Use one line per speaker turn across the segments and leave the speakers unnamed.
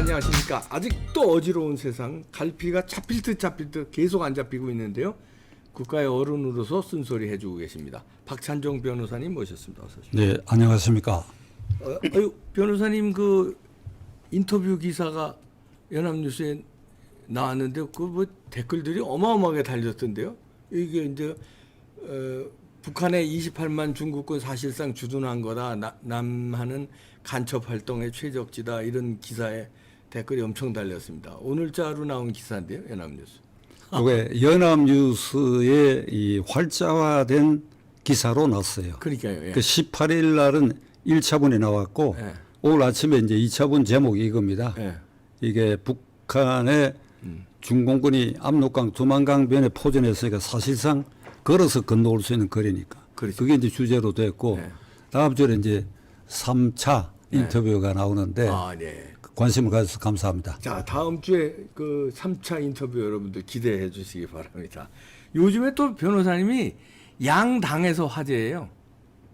안녕하십니까. 아직도 어지러운 세상 갈피가 잡힐 듯 잡힐 듯 계속 안 잡히고 있는데요. 국가의 어른으로서 쓴소리 해주고 계십니다. 박찬종 변호사님 모셨습니다. 어서 오십시오.
네, 안녕하십니까.
어, 아유, 변호사님 그 인터뷰 기사가 연합뉴스에 나왔는데 그 뭐 댓글들이 어마어마하게 달렸던데요. 이게 이제 어, 북한의 28만 중국군 사실상 주둔한 거다. 나, 남한은 간첩 활동의 최적지다. 이런 기사에 댓글이 엄청 달렸습니다. 오늘자로 나온 기사인데요. 연합뉴스.
그게 연합뉴스의 이 활자화된 기사로 났어요.
그러니까요. 예.
그 18일 날은 1차분이 나왔고
예.
오늘 아침에 이제 2차분 제목이 이겁니다.
예.
이게 북한의
음.
중공군이 압록강 두만강변에 포진했으니까 사실상 걸어서 건너올 수 있는 거리니까.
그렇죠.
게 이제 주제로 됐고
네.
다음 주에 이제 3차 인터뷰가 나오는데
아, 네.
관심을 가져서 감사합니다.
자, 다음 주에 그 3차 인터뷰 여러분들 기대해 주시기 바랍니다. 요즘에 또 변호사님이 양당에서 화제예요.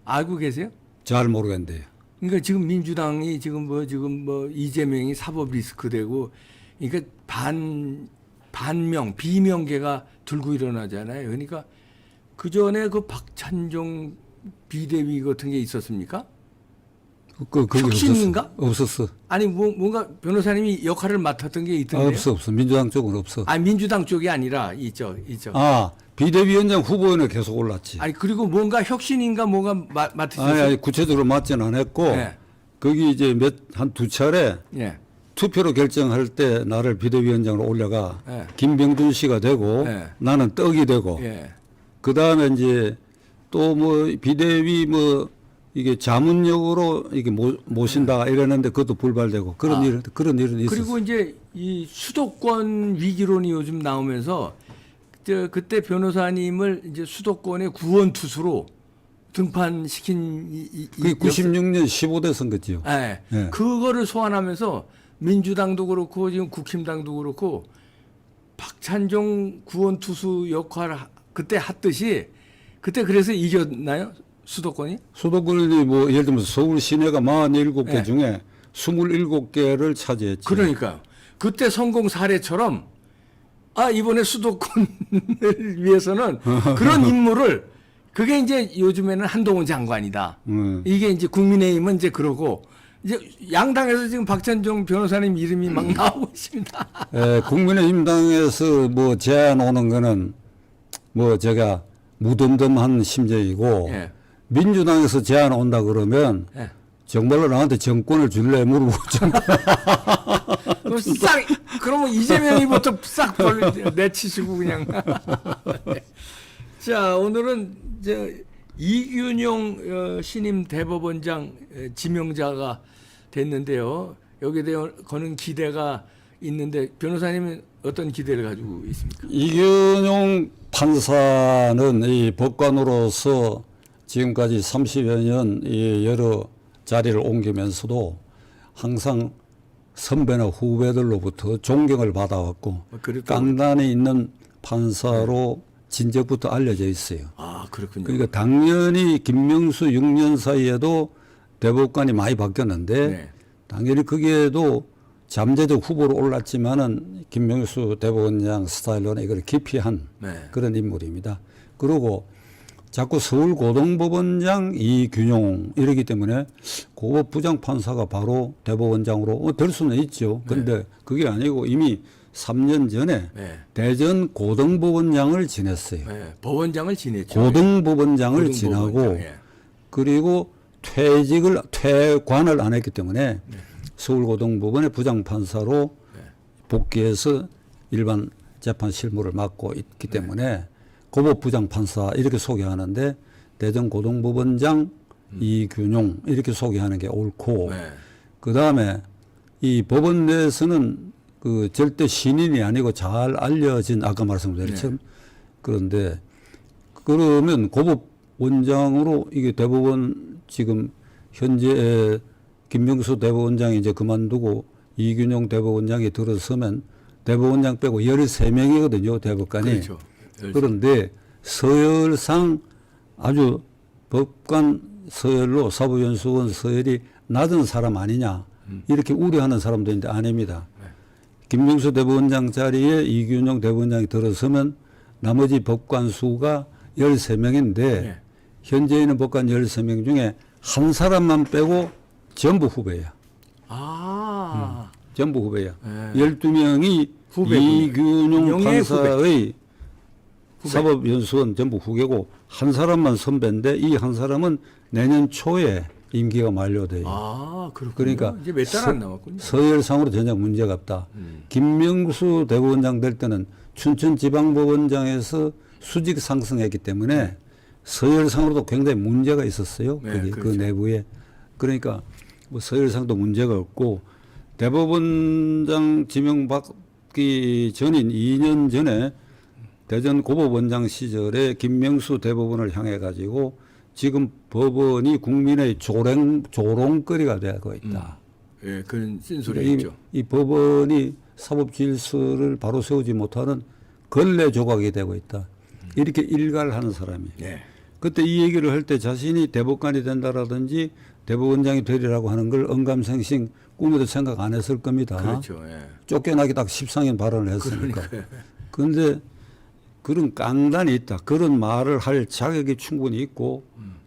알고 계세요?
잘 모르겠는데요.
그러니까 지금 민주당이 지금 뭐 지금 뭐 이재명이 사법 리스크 되고 그러니까 반 반명 비명계가 들고 일어나잖아요. 그러니까 그 전에 그 박찬종 비대위 같은 게 있었습니까?
그, 그게
혁신인가?
없었어. 없었어.
아니 뭐 뭔가 변호사님이 역할을 맡았던 게
아,
있던데요.
없어, 없어. 민주당 쪽은 없어.
아 민주당 쪽이 아니라 있죠, 있죠.
아, 비대위원장 후보에는 계속 올랐지.
아니 그리고 뭔가 혁신인가 뭐가 마,
아니,
맡으셨어요?
아니, 구체적으로 맞지는 않았고,
네.
거기 이제 몇, 한 두 차례
예.
투표로 결정할 때 나를 비대위원장으로 올려가
네.
김병준 씨가 되고
네.
나는 떡이 되고
예.
그 다음에 이제 또 뭐 비대위 뭐 이게 자문역으로 이게 모, 모신다 이랬는데 그것도 불발되고 그런
네. 아.
일 그런 일은 있었어.
그리고 이제 이 수도권 위기론이 요즘 나오면서 저 그때 변호사님을 이제 수도권의 구원 투수로 등판시킨 이, 이, 이
그게 96년 15대 선거지요.
예.
예.
그거를 소환하면서 민주당도 그렇고 지금 국힘당도 그렇고 박찬종 구원 투수 역할을 하- 그때 했듯이 그때 그래서 이겼나요? 수도권이?
수도권이 뭐 예를 들면 서울 시내가 47개
네.
중에 27개를 차지했지.
그러니까요. 그때 성공 사례처럼 아 이번에 수도권을 위해서는 그런 임무를 그게 이제 요즘에는 한동훈 장관이다.
음.
이게 이제 국민의힘은 이제 그러고 이제 양당에서 지금 박찬종 변호사님 이름이 막 나오고 있습니다.
에, 국민의힘 당에서 뭐 제안 오는 거는 뭐 제가 무덤덤한 심정이고
예.
민주당에서 제안 온다 그러면
예.
정말로 나한테 정권을 줄래 물어보죠.
그럼 싹 그러면 이재명이부터 싹 벌- 내치시고 그냥. 네. 자 오늘은 이제 이균용 어, 신임 대법원장 에, 지명자가 됐는데요. 여기에 대한 거는 기대가 있는데 변호사님은 어떤 기대를 가지고 있습니까?
이균용 판사는 이 법관으로서 지금까지 30여 년이 여러 자리를 옮기면서도 항상 선배나 후배들로부터 존경을 받아왔고
어, 그래도-
강단에 있는 판사로 진적부터 알려져 있어요.
아 그렇군요.
그러니까 당연히 김명수 6년 사이에도 대법관이 많이 바뀌었는데
네.
당연히 거기에도 잠재적 후보로 올랐지만은 김명수 대법원장 스타일로는 이걸 기피한
네.
그런 인물입니다. 그리고 자꾸 서울 고등법원장 이균용 이러기 때문에 고법 부장 판사가 바로 대법원장으로 어, 될 수는 있죠. 근데 그게 아니고 이미 3년 전에
네.
대전 고등법원장을 지냈어요.
네. 법원장을 지냈죠.
고등법원장을
고등법원장,
지나고
예.
그리고 퇴직을 퇴관을 안 했기 때문에 서울고등법원의 부장판사로 복귀해서 일반 재판 실무를 맡고 있기 때문에 고법 부장판사 이렇게 소개하는데 대전 고등법원장 이균용 이렇게 소개하는 게 옳고
네.
그 다음에 이 법원 내에서는 그 절대 신인이 아니고 잘 알려진 아까 말씀드린 것처럼 그런데 그러면 고법 원장으로 이게 대법원 지금 현재 김명수 대법원장이 이제 그만두고 이균용 대법원장이 들어서면 대법원장 빼고 13명이거든요, 대법관이.
그렇죠.
그런데 서열상 아주 법관 서열로 사법연수원 서열이 낮은 사람 아니냐 이렇게 우려하는 사람도 있는데 아닙니다. 김명수 대법원장 자리에 이균용 대법원장이 들어서면 나머지 법관 수가 13명인데
네.
현재 있는 법관 13명 중에 한 사람만 빼고 전부 후배야.
아.
전부 후배야.
네.
12명이
후배군요.
이균용 판사의
후배.
사법연수원 전부 후계고 한 사람만 선배인데 이 한 사람은 내년 초에 임기가 만료돼요.
아, 그렇군요.
그러니까
이제 몇 달 안 남았군요.
서열상으로 전혀 문제가 없다.
음.
김명수 대법원장 될 때는 춘천지방법원장에서 수직 상승했기 때문에 서열상으로도 굉장히 문제가 있었어요.
네,
거기 그
그렇죠.
내부에. 그러니까 뭐 서열상도 문제가 없고 대법원장 지명받기 전인 2년 전에 대전 고법원장 시절에 김명수 대법원을 향해 가지고 지금 법원이 국민의 조롱 조롱거리가 되고 있다.
예, 그런 쓴소리
그러니까 이,
있죠.
이 법원이 사법 질서를 바로 세우지 못하는 걸레 조각이 되고 있다. 이렇게 일갈을 하는 사람이에요.
네.
그때 이 얘기를 할 때 자신이 대법관이 된다라든지 대법원장이 되리라고 하는 걸 언감생심 꿈에도 생각 안 했을 겁니다.
그렇죠. 예.
쫓겨나기 딱 십상인 발언을 했으니까. 그런데 그런 깡단이 있다. 그런 말을 할 자격이 충분히 있고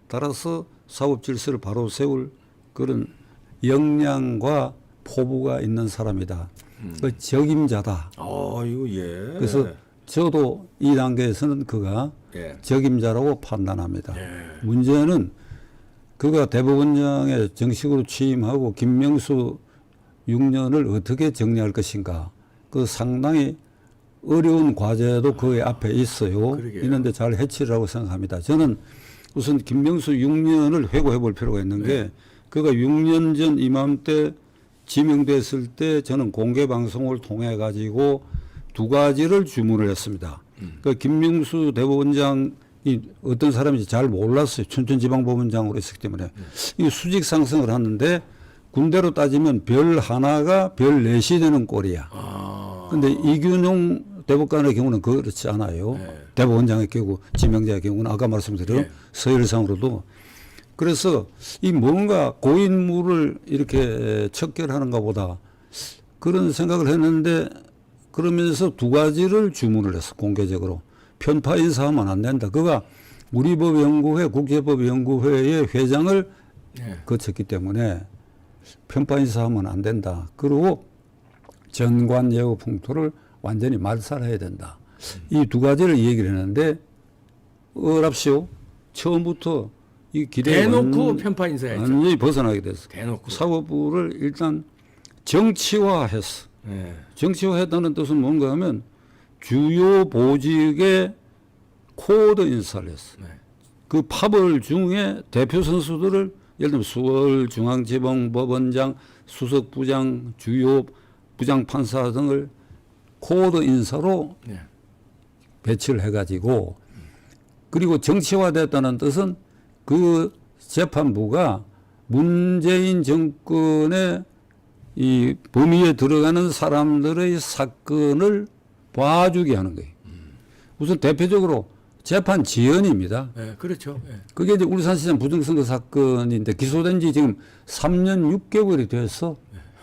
따라서 사법 질서를 바로 세울 그런 역량과 포부가 있는 사람이다. 그 적임자다.
아, 이거 예.
그래서 저도 이 단계에서는 그가
예.
적임자라고 판단합니다.
예.
문제는 그가 대법원장에 정식으로 취임하고 김명수 6년을 어떻게 정리할 것인가. 그 상당히 어려운 과제도 그 앞에 있어요.
그러게요.
있는데 잘 해치라고 생각합니다. 저는 우선 김명수 6년을 회고해 볼 필요가 있는 게
네.
그가 6년 전 이맘때 지명됐을 때 저는 공개 방송을 통해 가지고 두 가지를 주문을 했습니다.
음.
그 김명수 대법원장이 어떤 사람인지 잘 몰랐어요. 춘천지방법원장으로 있었기 때문에
네.
이 수직 상승을 하는데 군대로 따지면 별 하나가 별 넷이 되는 꼴이야.
아.
근데 이균용 대법관의 경우는 그렇지 않아요.
네.
대법원장의 경우, 지명자의 경우는 아까 말씀드린
네.
서열상으로도 그래서 이 뭔가 고인물을 이렇게 척결하는가 보다 그런 생각을 했는데 그러면서 두 가지를 주문을 했어 공개적으로 편파 인사하면 안 된다. 그가 우리 법연구회 국제법연구회의 회장을
예.
거쳤기 때문에 편파 인사하면 안 된다. 그리고 전관 예우 풍토를 완전히 말살해야 된다. 이 두 가지를 얘기를 했는데 어랍시오. 처음부터 이 길에
대놓고
완-
편파 인사했죠.
완전히 벗어나게 됐어.
대놓고.
사법부를 일단 정치화했어.
예.
정치화했다는 뜻은 뭔가 하면 주요 보직의 코드 인사를 했어.
네.
그 파벌 중에 대표 선수들을 예를 들면 수월중앙지방법원장, 수석부장, 주요 부장 판사 등을 코드 인사로
네.
배치를 해가지고 그리고 정치화됐다는 뜻은 그 재판부가 문재인 정권의 이 범위에 들어가는 사람들의 사건을 봐주게 하는 거예요. 우선 대표적으로 재판 지연입니다.
예, 그렇죠. 예.
그게 이제 울산시장 부정선거 사건인데 기소된 지 지금 3년 6개월이 됐어.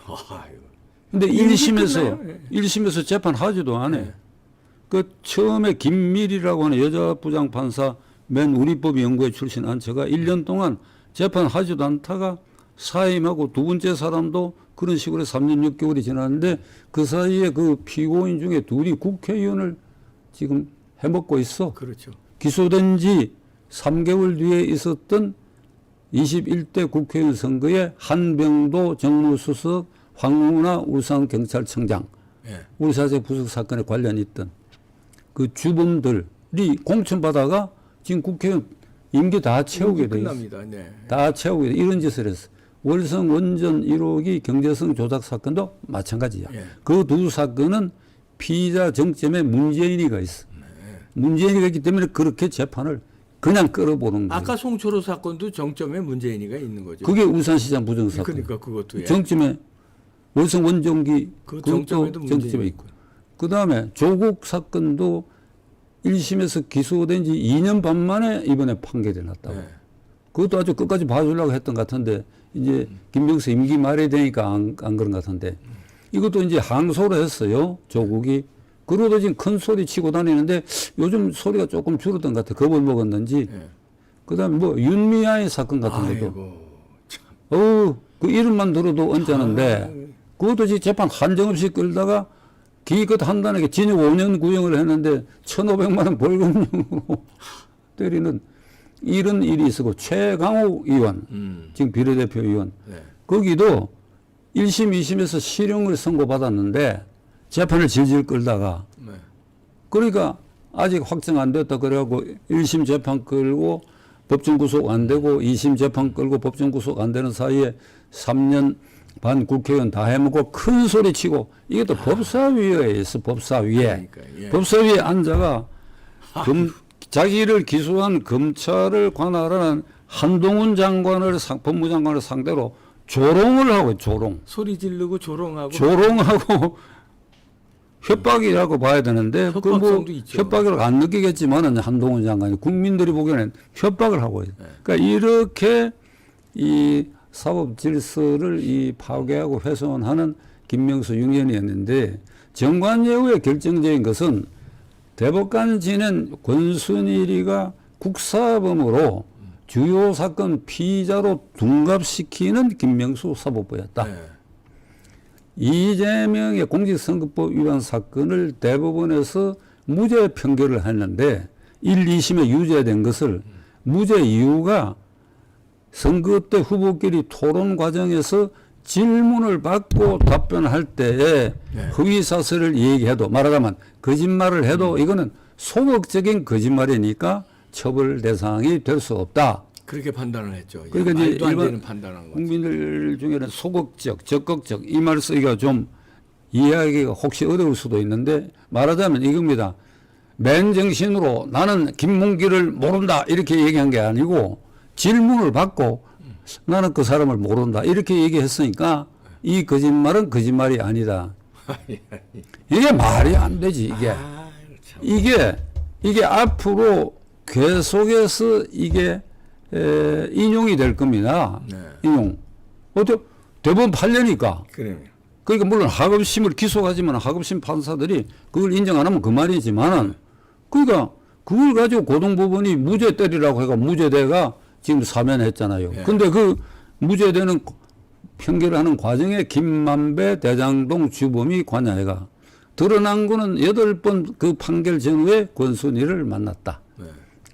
아유.
근데
일이
1심에서
끝나요? 예.
1심에서 재판하지도 않아.
네.
그 처음에 김밀이라고 하는 여자 부장 판사 맨 우리법 연구회 출신 안처가 1년 동안 재판하지도 않다가 사임하고 두 번째 사람도 그런 식으로 3년 6개월이 지났는데 그 사이에 그 피고인 중에 둘이 국회의원을 지금 해먹고 있어.
그렇죠.
기소된 지 3개월 뒤에 있었던 21대 국회의원 선거에 한병도 정무수석 황운하 울산 경찰청장
예.
울산세 부석 사건에 관련이 있던 그 주범들이 공천받아가 지금 국회의원 임기 다 채우게 돼 있어.
끝납니다. 네.
다 채우게 돼. 이런 짓을 했어. 월성 원전 1호기 경제성 조작 사건도 마찬가지야.
예.
그두 사건은 피의자 정점에 문재인이가 있어.
네.
문재인이가 있기 때문에 그렇게 재판을 그냥 끌어보는 거예요.
아까 송초로 사건도 정점에 문재인이가 있는 거죠.
그게 울산시장 부정 사건.
그러니까 그것도 예.
정점에 월성 원전기
그 정점에도
정점에 있고. 그 다음에 조국 사건도 1심에서 기소된 지 2년 반 만에 이번에 판결이 났다고.
네.
그것도 아주 끝까지 봐주려고 했던 것 같은데 이제 김병수 임기 말이 되니까 안, 안 그런 것 같은데 이것도 이제 항소를 했어요 조국이 그러다 지금 큰 소리 치고 다니는데 요즘 소리가 조금 줄었던 것 같아 겁을 먹었는지
예.
그다음에 뭐 윤미아의 사건 같은 것도
아이고 참.
어우, 그 이름만 들어도 언짢은데, 그것도 지금 재판 한정없이 끌다가 기껏 한다는 게 징역 5년 구형을 했는데 1,500만 원 벌금형으로 때리는 이런 일이 있었고, 최강욱 의원,
음.
지금 비례대표 의원,
네.
거기도 1심, 2심에서 실형을 선고받았는데 재판을 질질 끌다가
네.
그러니까 아직 확정 안 됐다 그래갖고 1심 재판 끌고 법정 구속 안 되고 2심 재판 끌고 법정 구속 안 되는 사이에 3년 반 국회의원 다 해먹고 큰 소리 치고 이게 또 법사위에 있어 법사위에
그러니까, 예.
법사위에 앉아가 검, 자기를 기소한 검찰을 관할하는 한동훈 장관을 상, 법무장관을 상대로 조롱을 하고 조롱
소리 지르고 조롱하고
조롱하고 협박이라고 봐야 되는데 그뭐
있죠.
협박을 안 느끼겠지만은 한동훈 장관이 국민들이 보기에는 협박을 하고 있어요.
네.
그러니까 이렇게 이 사법 질서를 이 파괴하고 훼손하는 김명수 윤현이었는데 정관예우의 결정적인 것은 대법관 지낸 권순일이가 국사범으로 주요 사건 피의자로 둔갑시키는 김명수 사법부였다.
네.
이재명의 공직선거법 위반 사건을 대법원에서 무죄 판결을 했는데 1, 2심에 유죄된 것을 무죄 이유가 선거 때 후보끼리 토론 과정에서 질문을 받고 답변할 때에
네.
허위 사실을 얘기해도 말하자면 거짓말을 해도 이거는 소극적인 거짓말이니까 처벌 대상이 될 수 없다.
그렇게 판단을 했죠. 예,
그러니까 이제 일반. 국민들 중에는 소극적, 적극적 이말 쓰기가 좀 이해하기가 혹시 어려울 수도 있는데 말하자면 이겁니다. 맨 정신으로 나는 김문기를 모른다 이렇게 얘기한 게 아니고 질문을 받고 나는 그 사람을 모른다 이렇게 얘기했으니까 이 거짓말은 거짓말이 아니다. 이게 말이 안 되지 이게.
아, 참.
이게 이게 앞으로 계속해서 이게 에, 인용이 될 겁니다.
네.
인용. 어때? 대법원 판례니까.
그래요.
그러니까 물론 하급심을 기소하지만 하급심 판사들이 그걸 인정 안 하면 그 말이지만은 그러니까 그걸 가지고 고등법원이 무죄 때리라고 해가 무죄대가 지금 사면했잖아요.
예.
근데 그 무죄되는 판결하는 과정에 김만배 대장동 주범이 관여해가 드러난 거는 여덟 번 그 판결 전후에 권순이를 만났다.
네.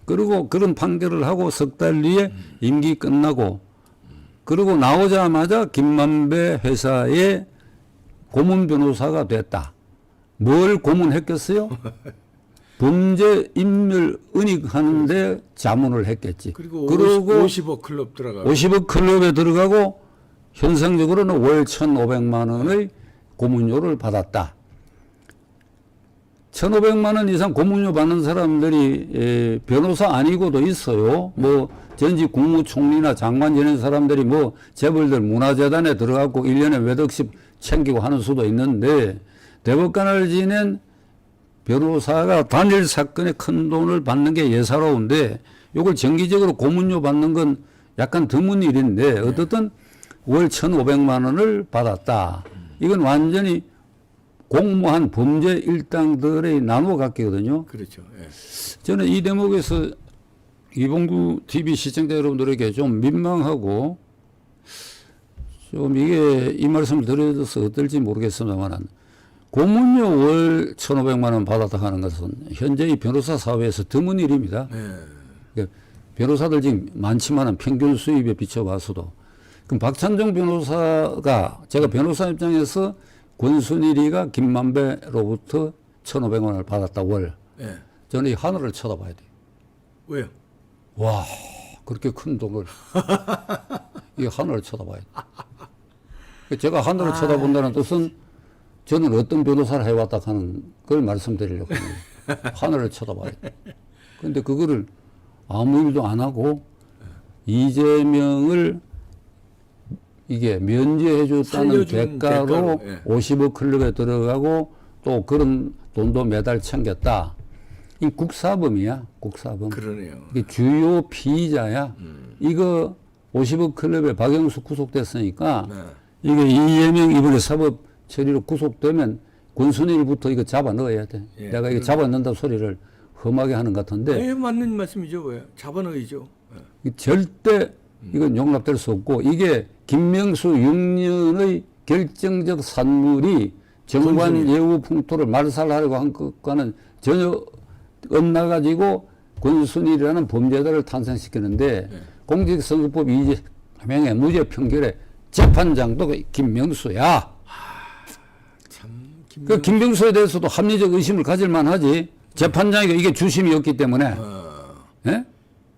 그리고 그런 판결을 하고 석 달 뒤에 임기 끝나고 그리고 나오자마자 김만배 회사의 고문 변호사가 됐다. 뭘 고문했겠어요? 범죄 인멸 은닉하는데 자문을 했겠지.
그리고,
그리고
50억 클럽 들어가고
50억 클럽에 들어가고 현상적으로는 월 1,500만 원의 고문료를 받았다. 1,500만 원 이상 고문료 받는 사람들이 에, 변호사 아니고도 있어요. 뭐 전직 국무총리나 장관 지낸 사람들이 뭐 재벌들 문화재단에 들어가고 1년에 몇 억씩 챙기고 하는 수도 있는데 대법관을 지낸 변호사가 단일 사건에 큰 돈을 받는 게 예사로운데 이걸 정기적으로 고문료 받는 건 약간 드문 일인데 어떻든 월 1,500만 원을 받았다. 이건 완전히 공무한 범죄 일당들의 나누어 갖기거든요.
그렇죠. 예.
저는 이 대목에서 이봉구 TV 시청자 여러분들에게 좀 민망하고 좀 이게 이 말씀을 드려서 어떨지 모르겠습니다만 고문료 월 1,500만 원 받았다 하는 것은 현재 이 변호사 사회에서 드문 일입니다.
네.
그러니까 변호사들 지금 많지만은 평균 수입에 비춰봐서도 그럼 박찬종 변호사가 제가 변호사 입장에서 권순일이가 김만배로부터 1,500원을 받았다 월.
예.
저는 이 하늘을 쳐다봐야 돼요.
왜요?
와 그렇게 큰 돈을 이 하늘을 쳐다봐야 돼. 제가 하늘을 쳐다본다는 뜻은 저는 어떤 변호사를 해왔다 하는 걸 말씀드리려고 합니다. 하늘을 쳐다봐야 돼. 근데 그거를 아무 일도 안 하고 이재명을 이게 면제해 줬다는 대가로,
대가로, 예.
50억 클럽에 들어가고 또 그런 돈도 매달 챙겼다. 이 국사범이야, 국사범.
그러네요.
이게 주요 피의자야. 이거 50억 클럽에 박영수 구속됐으니까
네.
이게 이재명 이번에 사법 처리로 구속되면 권순일부터 이거 잡아 넣어야 돼.
예,
내가 이거 잡아 넣는다 소리를 험하게 하는 것 같은데
네, 맞는 말씀이죠, 왜? 잡아 넣이죠. 예.
이 절대 이건 용납될 수 없고 이게 김명수 6년의 결정적 산물이 정관. 예우 풍토를 말살하려고 한 것과는 전혀 엇나가지고 권순일이라는 범죄자를 탄생시키는데
네.
공직선거법 이재명의 무죄 판결에 재판장도 그 김명수야.
참, 김...
그 김명수에 대해서도 합리적 의심을 가질 만하지. 재판장이 이게 주심이었기 때문에.
어,
예?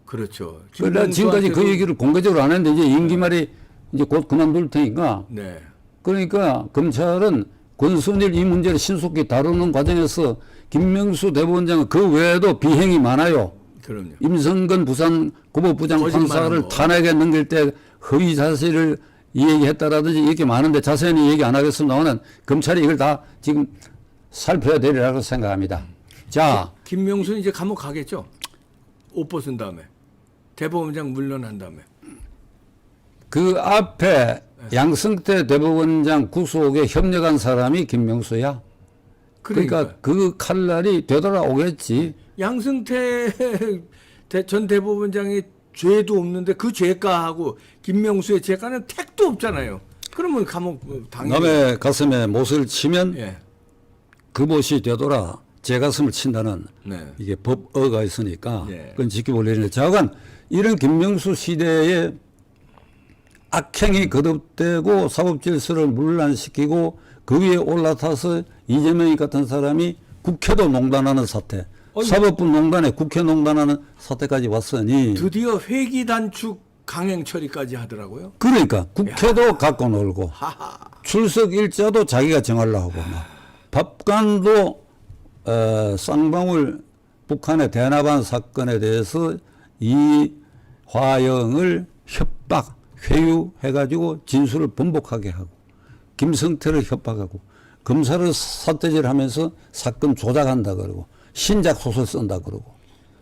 그렇죠.
그래 지금까지 그 얘기를 공개적으로 안 했는데 이제 임기 말이 이제 곧 그만둘 테니까
네.
그러니까 검찰은 권순일 이 문제를 신속히 다루는 과정에서 김명수 대법원장은 그 외에도 비행이 많아요.
그럼요.
임성근 부산 고법부장
거짓말한
판사를
거.
탄핵에 넘길 때 허위 사실을 이야기했다라든지 이렇게 많은데 자세히 얘기 안 하겠습니다만은 검찰이 이걸 다 지금 살펴야 되리라고 생각합니다. 자,
김명수는 이제 감옥 가겠죠? 옷 벗은 다음에. 대법원장 물러난 다음에.
그 앞에 양승태 대법원장 구속에 협력한 사람이 김명수야.
그러니까,
그러니까 그 칼날이 되돌아오겠지.
양승태 대- 전 대법원장의 죄도 없는데 그 죄가하고 김명수의 죄가는 택도 없잖아요. 그러면 감옥 어, 당연히
남의 가슴에 못을 치면
예.
그 못이 되돌아 제 가슴을 친다는
네.
이게 법어가 있으니까
예.
그건 지켜볼 일인데 자관 이런 김명수 시대에 악행이 거듭되고 사법 질서를 문란시키고 그 위에 올라타서 이재명이 같은 사람이 국회도 농단하는 사태. 사법부 농단에 국회 농단하는 사태까지 왔으니
드디어 회기 단축 강행 처리까지 하더라고요.
그러니까 국회도 갖고 놀고
하하.
출석 일자도 자기가 정하려고 하고 막 법관도 어, 쌍방울 북한의 대나반 사건에 대해서 이 화영을 협박 회유해가지고 진술을 번복하게 하고 김성태를 협박하고 검사를 사태질하면서 사건 조작한다 그러고 신작 소설 쓴다 그러고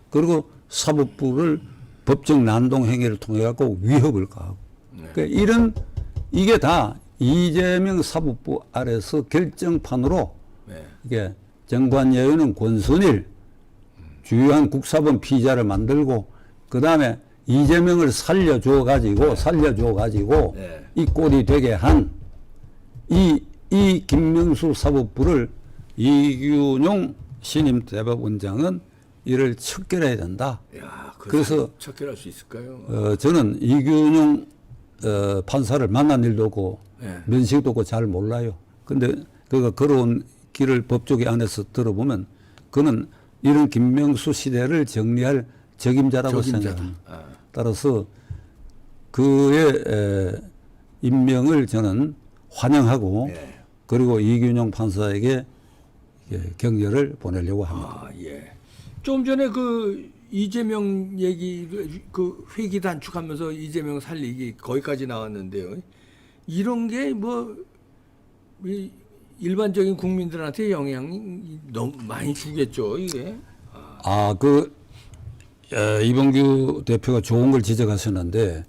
그리고 사법부를 법적 난동 행위를 통해 갖고 위협을 가하고 그러니까 이런 이게 다 이재명 사법부 아래서 결정판으로
네.
이게 정관 예우는 권순일 주요한 국사범 피의자를 만들고 그 다음에 이재명을 살려줘 가지고 살려줘 가지고
네.
이 꼴이 되게 한 이이 김명수 사법부를 이균용 신임 대법 원장은 이를 척결해야 된다.
야, 그
그래서-
척결할 수 있을까요?
어, 저는 이균용 어, 판사를 만난 일도 없고
네.
면식도 없고 잘 몰라요. 근데 그가 걸어온 길을 법조계 안에서 들어보면 그는 이런 김명수 시대를 정리할 적임자라고
적임자다.
생각합니다.
아.
따라서 그의 에, 임명을 저는 환영하고
예.
그리고 이균용 판사에게 예, 격려를 보내려고 합니다.
아, 예. 좀 전에 그 이재명 얘기 그 회기 단축하면서 이재명 살리기 거기까지 나왔는데요. 이런 게뭐 일반적인 국민들한테 영향이 너무 많이 주겠죠, 이게.
아, 그, 어, 이봉규 대표가 좋은 걸 지적하셨는데,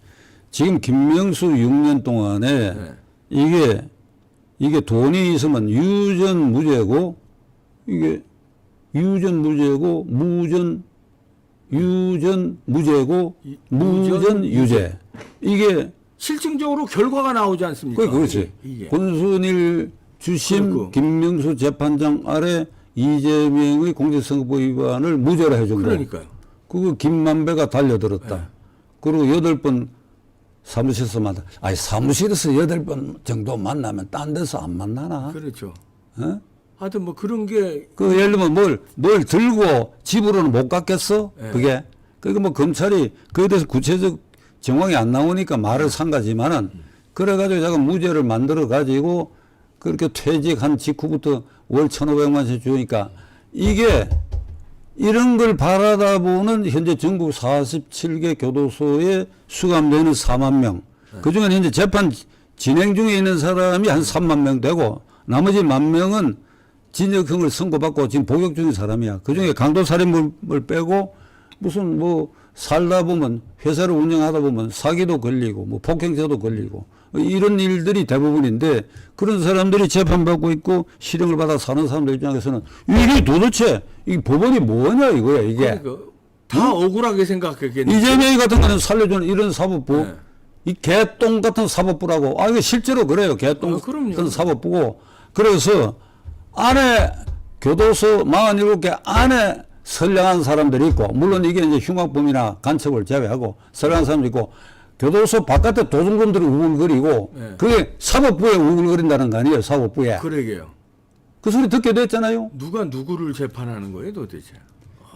지금 김명수 6년 동안에
네.
이게, 이게 돈이 있으면 유전 무죄고, 이게 유전 무죄고, 무전, 유전 무죄고,
이-
무전 유죄. 이게,
실증적으로 결과가 나오지 않습니까?
그, 그렇지.
이게.
권순일 주심
그렇고.
김명수 재판장 아래 이재명의 공직선거법 위반을 무죄로 해준 거예요.
그러니까요.
그거 김만배가 달려들었다.
네.
그리고 여덟 번 사무실에서 만나. 아니 사무실에서 여덟 번 정도 만나면 딴 데서 안 만나나?
그렇죠.
어?
하여튼 뭐 그런 게
그 예를 들면 뭘, 뭘 들고 집으로는 못 갔겠어?
네.
그게. 그러니까 뭐 검찰이 그에 대해서 구체적 정황이 안 나오니까 말을 산 거지만은 그래가지고 자가 무죄를 만들어 가지고 그렇게 퇴직한 직후부터 월 1,500만 원씩 주니까 이게 이런 걸 바라다 보는 현재 전국 47개 교도소에 수감되는 4만 명. 그 중에 현재 재판 진행 중에 있는 사람이 한 3만 명 되고 나머지 만 명은 진역형을 선고받고 지금 복역 중인 사람이야. 그 중에 강도 살인범을 빼고 무슨 뭐 살다 보면 회사를 운영하다 보면 사기도 걸리고 뭐 폭행죄도 걸리고 이런 일들이 대부분인데 그런 사람들이 재판받고 있고 실형을 받아 사는 사람들 입장에서는 이게 도대체 이 법원이 뭐냐 이거야 이게.
그러니까 다 억울하게 생각했겠네.
이재명이 같은 거는 살려주는 이런 사법부,
네.
이 개똥 같은 사법부라고, 아, 이거 실제로 그래요. 개똥
아.
같은 사법부고. 그래서 안에 교도소 47개 안에 선량한 사람들이 있고, 물론 이게 이제 흉악범이나 간첩을 제외하고 선량한 사람들이 있고, 교도소 바깥에 도둑놈들이 우글거리고,
네.
그게 사법부에 우글거린다는 거 아니에요, 사법부에. 그,
그러게요.
소리 듣게 됐잖아요.
누가 누구를 재판하는 거예요, 도대체?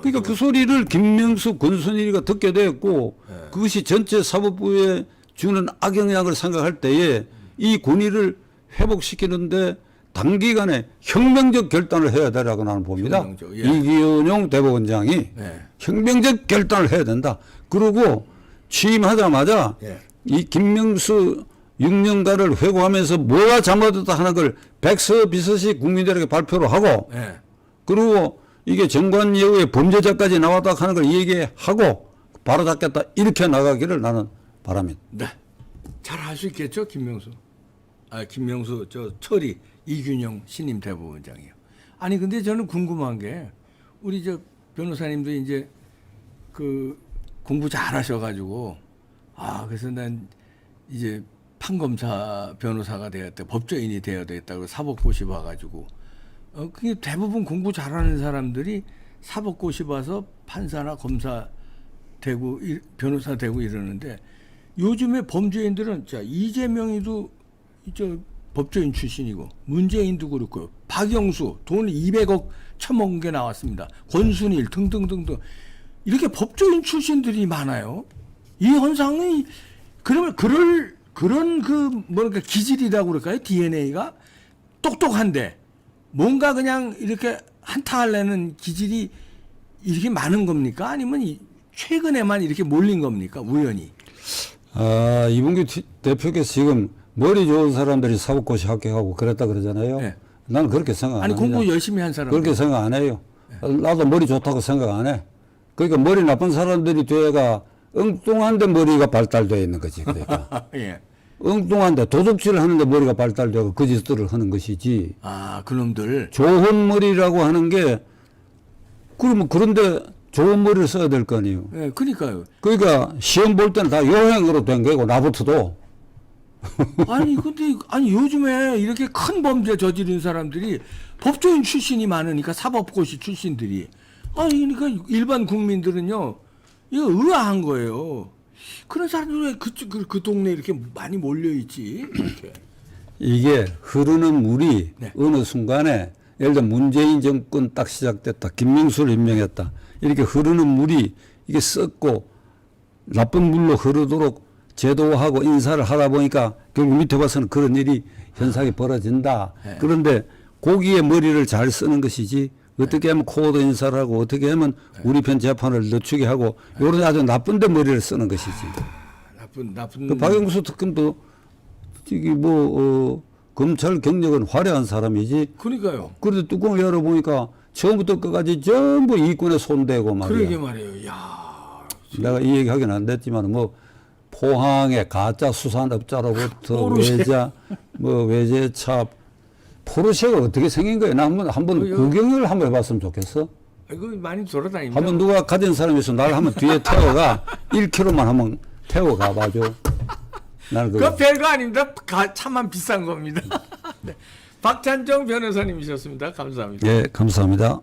그러니까 그 소리를 김명수, 권순일이가 듣게 됐고
네.
그것이 전체 사법부에 주는 악영향을 생각할 때에 이 권위를 회복시키는데 단기간에 혁명적 결단을 해야 되라고 나는 봅니다.
혁명적, 예.
이기은용 대법원장이
네.
혁명적 결단을 해야 된다. 그리고 취임하자마자
예.
이 김명수 6년간을 회고하면서 뭐가 잘못됐다 하는 걸 백서 비서시 국민들에게 발표를 하고
네.
그리고 이게 정관 예우의 범죄자까지 나왔다 하는 걸 얘기하고 바로 잡겠다 이렇게 나가기를 나는 바랍니다.
네. 잘 할 수 있겠죠, 김명수. 아, 김명수 저 철이 이균영 신임 대법원장이요. 아니 근데 저는 궁금한 게 우리 저 변호사님도 이제 그 공부 잘 하셔가지고 아 그래서 난 이제 판검사 변호사가 되었다 법조인이 되어야 되겠다고 사법고시 봐가지고 어 그게 대부분 공부 잘하는 사람들이 사법고시 봐서 판사나 검사 되고 이- 변호사 되고 이러는데 요즘에 범죄인들은 자 이재명이도 저 법조인 출신이고 문재인도 그렇고 박영수 돈 200억 처먹은 게 나왔습니다. 권순일 등등등등 이렇게 법조인 출신들이 많아요. 이 현상이 그러면 그럴 그런 그 뭐랄까 기질이라고 그럴까요? DNA가 똑똑한데 뭔가 그냥 이렇게 한타하려는 기질이 이렇게 많은 겁니까? 아니면 이 최근에만 이렇게 몰린 겁니까? 우연히.
아 이분규 티- 대표께서 지금 머리 좋은 사람들이 사법고시 합격하고 그랬다 그러잖아요.
네.
나는 그렇게 생각 안
아니
합니다.
공부 열심히 한 사람.
그렇게 생각 안 해요. 나도 머리 좋다고 생각 안 해. 그러니까 머리 나쁜 사람들이 뒤에가 엉뚱한데 머리가 발달되어 있는 거지. 그러니까
예.
엉뚱한데 도둑질을 하는데 머리가 발달되고 그 짓들을 하는 것이지.
아 그놈들.
좋은 머리라고 하는 게 그러면 그런데 좋은 머리를 써야 될 거 아니에요.
예, 그러니까요.
그러니까 시험 볼 때는 다 요행으로 된 거고 나부터도
아니 근데 아니 요즘에 이렇게 큰 범죄 저지른 사람들이 법조인 출신이 많으니까 사법고시 출신들이 아니 그러니까 일반 국민들은요 이거 의아한 거예요. 그런 사람들 왜그 그, 그 동네 에 이렇게 많이 몰려 있지? 이렇게.
이게 흐르는 물이
네.
어느 순간에 예를 들어 문재인 정권 딱 시작됐다. 김명수를 임명했다. 이렇게 흐르는 물이 이게 썩고 나쁜 물로 흐르도록 제도화하고 인사를 하다 보니까 결국 밑에 봐서는 그런 일이 현상이 벌어진다.
네.
그런데 고기의 머리를 잘 쓰는 것이지 어떻게 하면 코드 인사를 하고 어떻게 하면 우리 편 재판을 늦추게 하고 이런 아주 나쁜데 머리를 쓰는 것이지.
나쁜 나쁜.
그 박영수 특검도 저기 뭐 어, 검찰 경력은 화려한 사람이지.
그러니까요.
그런데 뚜껑을 열어 보니까 처음부터 끝까지 전부 이권에 손대고 말이야.
그러게 말이에요. 야.
내가 이 얘기 하긴 안 됐지만 뭐 포항의 가짜 수산업자로부터. 외자 뭐 외제차 포르쉐가 어떻게 생긴 거야? 나 한번 한번
그요.
구경을 한번 해봤으면 좋겠어.
이거 많이 돌아다닙니다.
한번 누가 가진 사람이 있어 날 한번 뒤에 태워가 1km만 한번 태워가 봐줘. 나는 그거.
그 별거 아닙니다. 가, 차만 비싼 겁니다. 네. 박찬정 변호사님이셨습니다. 감사합니다.
예, 감사합니다.